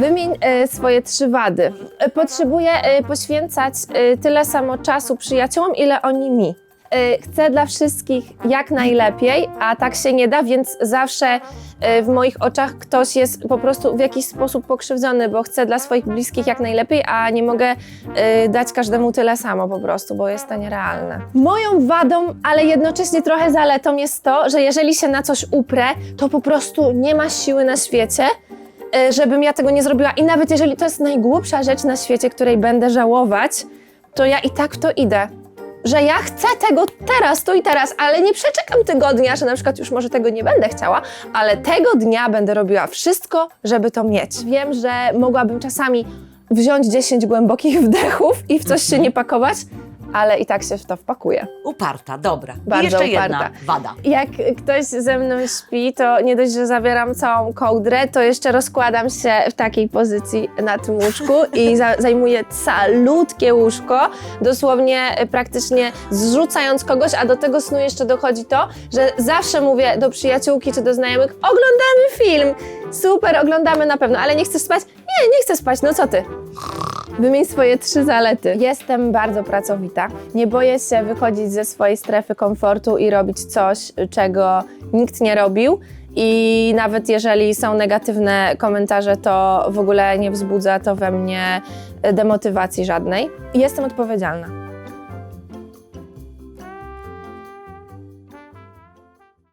Wymień e, swoje trzy wady. E, Potrzebuję e, poświęcać tyle samo czasu przyjaciołom, ile oni mi. Chcę dla wszystkich jak najlepiej, a tak się nie da, więc zawsze w moich oczach ktoś jest po prostu w jakiś sposób pokrzywdzony, bo chcę dla swoich bliskich jak najlepiej, a nie mogę dać każdemu tyle samo po prostu, bo jest to nierealne. Moją wadą, ale jednocześnie trochę zaletą jest to, że jeżeli się na coś uprę, to po prostu nie ma siły na świecie, żebym ja tego nie zrobiła. I nawet jeżeli to jest najgłupsza rzecz na świecie, której będę żałować, to ja i tak w to idę. Że ja chcę tego teraz, tu i teraz, ale nie przeczekam tygodnia, że na przykład już może tego nie będę chciała, ale tego dnia będę robiła wszystko, żeby to mieć. Wiem, że mogłabym czasami wziąć 10 głębokich wdechów i w coś się nie pakować, ale i tak się w to wpakuję. Uparta, dobra. Bardzo I jeszcze jedna uparta. wada. Jak ktoś ze mną śpi, to nie dość, że zabieram całą kołdrę, to jeszcze rozkładam się w takiej pozycji na tym łóżku i za zajmuję calutkie łóżko, dosłownie e, praktycznie zrzucając kogoś, a do tego snu jeszcze dochodzi to, że zawsze mówię do przyjaciółki czy do znajomych, oglądamy film, super, oglądamy na pewno, ale nie chcesz spać? Nie, nie chcę spać, no co ty? Wymień swoje trzy zalety. Jestem bardzo pracowita. Nie boję się wychodzić ze swojej strefy komfortu i robić coś, czego nikt nie robił. I nawet jeżeli są negatywne komentarze, to w ogóle nie wzbudza to we mnie demotywacji żadnej. Jestem odpowiedzialna.